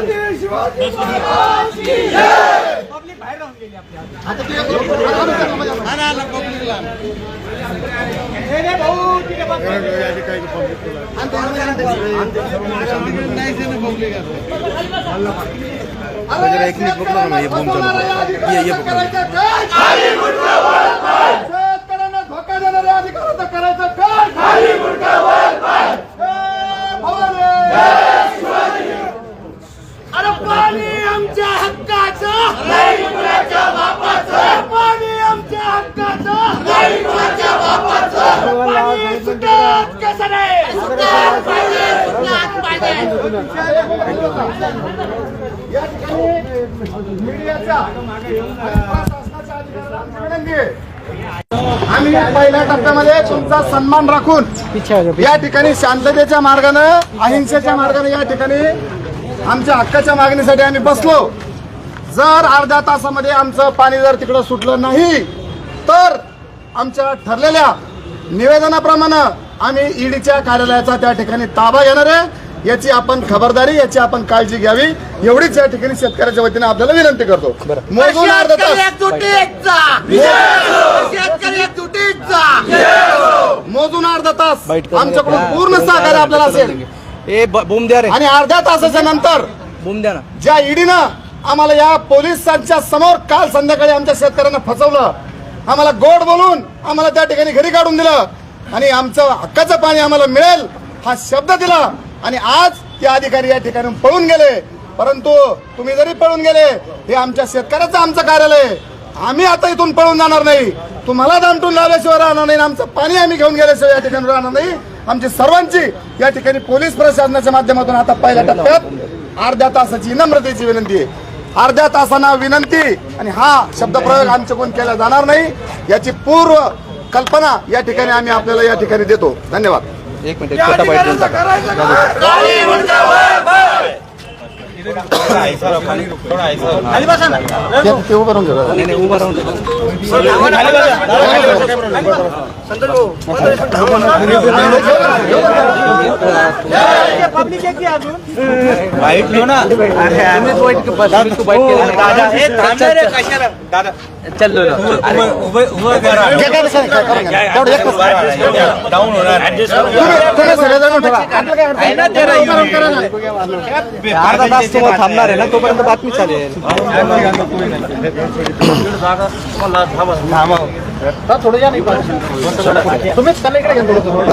नाही का नाही नाही काल तुमचं ऐकलं तुम्ही शांततेत बसू. अजिबात आम्ही तुम्हाला शब्द आहे. शेतकऱ्यांना धोका देणाऱ्या अधिकाराचं करायचं काय ए, भवानी! अरे पाणी आमच्या हक्काचं पाणी आमच्या हक्काचं पाणी सुटत नाही या ठिकाणी आम्ही पहिल्या टप्प्यामध्ये तुमचा सन्मान राखून या ठिकाणी शांततेच्या मार्गानं अहिंसेच्या मार्गाने या ठिकाणी आमच्या हक्काच्या मागणीसाठी आम्ही बसलो. जर अर्ध्या तासामध्ये आमचं पाणी जर तिकडं सुटलं नाही तर आमच्या ठरलेल्या निवेदनाप्रमाणे आम्ही ईडीच्या कार्यालयाचा त्या ठिकाणी ताबा घेणार आहे. याची आपण खबरदारी याची आपण काळजी घ्यावी. एवढीच या ठिकाणी शेतकऱ्याच्या वतीने आपल्याला विनंती करतो. मोजून अर्धा तास. मोजून अर्धा तास. आमच्याकडून पूर्ण सहकार्य आपल्याला असेल. ए ब- बूम द्या रे. आणि अर्ध्या तासाच्या नंतर बूम द्या ना. ज्या ईडीनं आम्हाला या पोलिसांच्या समोर काल संध्याकाळी आमच्या शेतकऱ्यांना फसवलं आम्हाला गोड बोलून आम्हाला त्या ठिकाणी घरी काढून दिलं. आणि आमचं हक्काचं पाणी आम्हाला मिळेल हा शब्द दिला. आणि आज ते अधिकारी या ठिकाणी पळून गेले. परंतु तुम्ही जरी पळून गेले हे आमच्या शेतकऱ्याचं आमचं कार्यालय आम्ही आता इथून पळून जाणार नाही. तुम्हाला दामटून लावल्याशिवाय राहणार नाही आमचं पाणी आम्ही घेऊन गेल्याशिवाय या ठिकाणी राहणार नाही. आमची सर्वांची या ठिकाणी पोलीस प्रशासनाच्या माध्यमातून आता पहिल्या टप्प्यात अर्ध्या तासाची नम्रतेची विनंती आहे. अर्ध्या तासांना विनंती आणि हा शब्दप्रयोग आमच्याकडून केला जाणार नाही याची पूर्व कल्पना या ठिकाणी आम्ही आपल्याला या ठिकाणी देतो धन्यवाद एक मिनिट छोटा बाईट देऊन टाका ते उभं राहून घ्या. नाही नाही उभा राहून वाईट बाईट घेऊ ना वाईट चल, अरे, अर्धा तास तुम्हाला थांबणार आहे ना तोपर्यंत बातमी चालेल. थांबा थोडं या नाही तुम्हीच त्याला इकडे घ्या थोडं.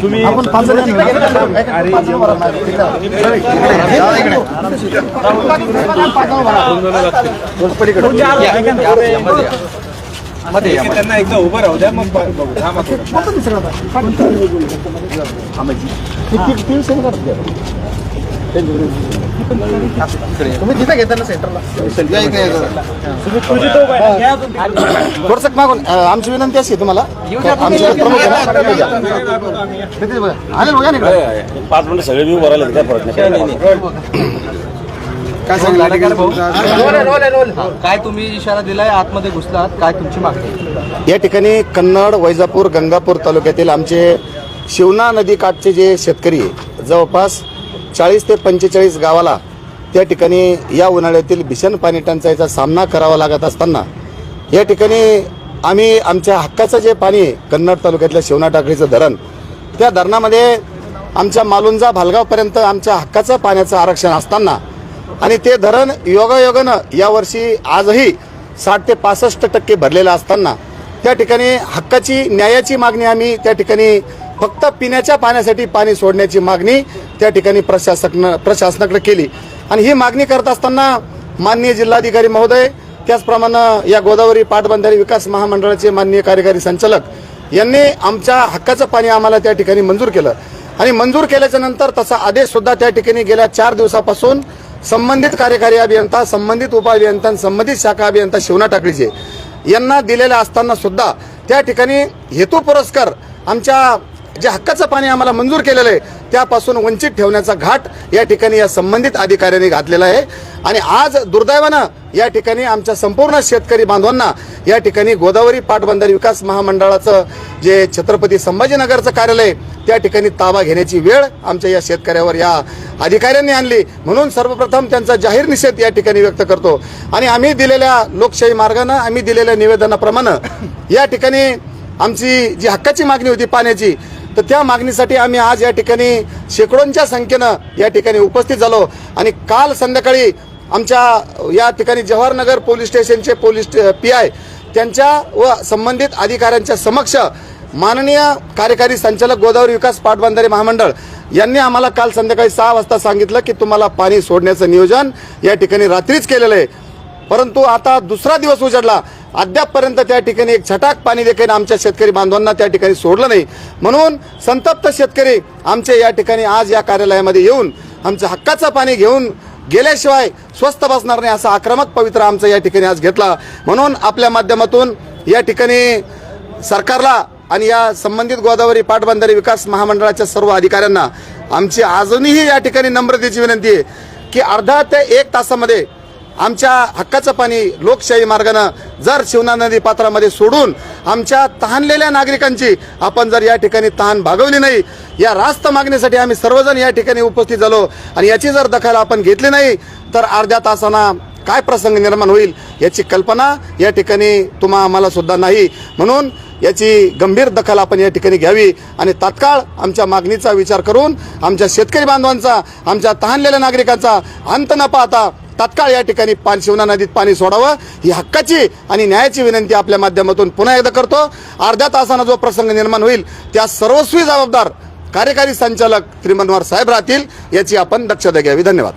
तुम्ही आपण पाच. मध्ये मध्ये. त्यांना एकदा उभं राहू द्या मग बघू थांबा थोडं. तीन घ्या. तुम्ही तिथे घेता ना सेंटरला? या इकडे, या इकडे. थोडंसं मागून आमची विनंती अशी आहे तुम्हाला. आमचे प्रमुख. तिथे बघा. ना इकडे. पाच मिनिटं सगळे मी उभं राहिले काय फरक नाही काय सांगितलं. काय तुम्ही इशारा दिलाय? आतमध्ये घुसलात. काय तुमची मागणी या ठिकाणी कन्नड वैजापूर गंगापूर तालुक्यातील आमचे शिवना नदीकाठचे जे शेतकरी आहे, जवळपास चाळीस ते पंचेचाळीस गावाला त्या ठिकाणी या उन्हाळ्यातील भीषण पाणी टंचाईचा सामना करावा लागत असताना या ठिकाणी आम्ही आमच्या हक्काचं जे पाणी कन्नड तालुक्यातल्या शिवना टाकळीचं धरण त्या धरणामध्ये आमच्या मालुंजा भालगावपर्यंत आमच्या हक्काचं पाण्याचं आरक्षण असताना आणि ते धरण योगायोगानं यावर्षी आजही साठ ते पासष्ट टक्के भरलेलं असताना त्या ठिकाणी हक्काची न्यायाची मागणी आम्ही त्या ठिकाणी फक्त पिण्याच्या पाण्यासाठी पाणी सोडण्याची मागणी त्या ठिकाणी प्रशासक प्रशासनाकडे केली. आणि ही मागणी करत असताना माननीय जिल्हाधिकारी महोदय त्याचप्रमाणे या गोदावरी पाटबंधारे विकास महामंडळाचे माननीय कार्यकारी संचालक यांनी आमच्या हक्काचं पाणी आम्हाला त्या ठिकाणी मंजूर केलं. आणि मंजूर केल्याच्यानंतर तसा आदेश सुद्धा त्या ठिकाणी गेल्या चार दिवसापासून संबंधित कार्यकारी अभियंता संबंधित उपअभियंता संबंधित शाखा अभियंता शिवना टाकळीचे यांना दिलेल्या असताना सुद्धा त्या ठिकाणी हेतू पुरस्कार आमच्या जे हक्काचं पाणी आम्हाला मंजूर केलेलं आहे त्यापासून वंचित ठेवण्याचा घाट या ठिकाणी या संबंधित अधिकाऱ्यांनी घातलेला आहे. आणि आज दुर्दैवानं या ठिकाणी आमच्या संपूर्ण शेतकरी बांधवांना या ठिकाणी गोदावरी पाटबंधारे विकास महामंडळाचं जे छत्रपती संभाजीनगरचं कार्यालय त्या ठिकाणी ताबा घेण्याची वेळ आमच्या या शेतकऱ्यावर या अधिकाऱ्यांनी आणली. म्हणून सर्वप्रथम त्यांचा जाहीर निषेध या ठिकाणी व्यक्त करतो. आणि आम्ही दिलेल्या लोकशाही मार्गानं आम्ही दिलेल्या निवेदनाप्रमाणे या ठिकाणी आमची जी हक्काची मागणी होती पाण्याची तर त्या मागणीसाठी आम्ही आज या ठिकाणी शेकडोंच्या संख्येनं या ठिकाणी उपस्थित झालो. आणि काल संध्याकाळी आमच्या या ठिकाणी जवाहरनगर पोलीस स्टेशनचे पोलीस पी आय त्यांच्या व संबंधित अधिकाऱ्यांच्या समक्ष माननीय कार्यकारी संचालक गोदावरी विकास पाटबंधारे महामंडळ यांनी आम्हाला काल संध्याकाळी सहा वाजता सांगितलं की तुम्हाला पाणी सोडण्याचं नियोजन या ठिकाणी रात्रीच केलेलं आहे. परंतु आता दुसरा दिवस उजडला. अद्यापपर्यंत त्या ठिकाणी एक छटाक पाणी देखील आमच्या शेतकरी बांधवांना त्या ठिकाणी सोडलं नाही. म्हणून संतप्त शेतकरी आमच्या या ठिकाणी आज या कार्यालयामध्ये येऊन आमच्या हक्काचं पाणी घेऊन गेल्याशिवाय स्वस्त बसणार नाही असा आक्रमक पवित्र आमचा या ठिकाणी आज घेतला. म्हणून आपल्या माध्यमातून या ठिकाणी सरकारला आणि या संबंधित गोदावरी पाटबंधारे विकास महामंडळाच्या सर्व अधिकाऱ्यांना आमची अजूनही या ठिकाणी नम्रतेची विनंती आहे की अर्धा ते एक तासामध्ये आमच्या हक्काचं पाणी लोकशाही मार्गानं जर शिवना नदी पात्रामध्ये सोडून आमच्या तहानलेल्या नागरिकांची आपण जर या ठिकाणी तहान भागवली नाही या रास्त मागणीसाठी आम्ही सर्वजण या ठिकाणी उपस्थित झालो आणि याची जर दखल आपण घेतली नाही तर अर्ध्या तासाना काय प्रसंग निर्माण होईल याची कल्पना या ठिकाणी तुम्हा आम्हाला सुद्धा नाही. म्हणून याची गंभीर दखल आपण या ठिकाणी घ्यावी आणि तात्काळ आमच्या मागणीचा विचार करून आमच्या शेतकरी बांधवांचा आमच्या तहानलेल्या नागरिकांचा अंत न पाहता तात्काळ या ठिकाणी पाणी शिवना नदीत पाणी सोडावं ही हक्काची आणि न्यायाची विनंती आपल्या माध्यमातून पुन्हा एकदा करतो. अर्ध्या तासानं जो प्रसंग निर्माण होईल त्या सर्वस्वी जबाबदार कार्यकारी संचालक त्रिमनवार साहेब राहतील याची आपण दक्षता घ्यावी. धन्यवाद.